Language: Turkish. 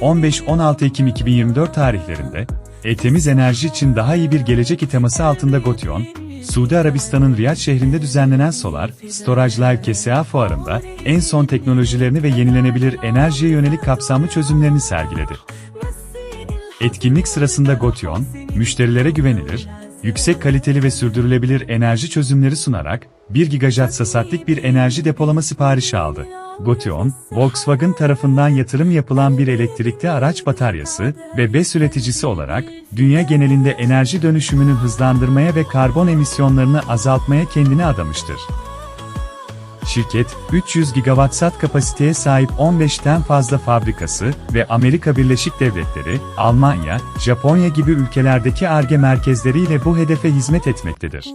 15-16 Ekim 2024 tarihlerinde, e temiz enerji için daha iyi bir gelecek teması altında Gotion, Suudi Arabistan'ın Riyad şehrinde düzenlenen Solar, Storage Live KSA fuarında, en son teknolojilerini ve yenilenebilir enerjiye yönelik kapsamlı çözümlerini sergiledi. Etkinlik sırasında Gotion, müşterilere güvenilir, yüksek kaliteli ve sürdürülebilir enerji çözümleri sunarak, 1 gigawatt saatlik bir enerji depolama siparişi aldı. Gotion, Volkswagen tarafından yatırım yapılan bir elektrikli araç bataryası ve BES üreticisi olarak, dünya genelinde enerji dönüşümünü hızlandırmaya ve karbon emisyonlarını azaltmaya kendini adamıştır. Şirket, 300 gigawatt saat kapasiteye sahip 15'ten fazla fabrikası ve Amerika Birleşik Devletleri, Almanya, Japonya gibi ülkelerdeki ARGE merkezleriyle bu hedefe hizmet etmektedir.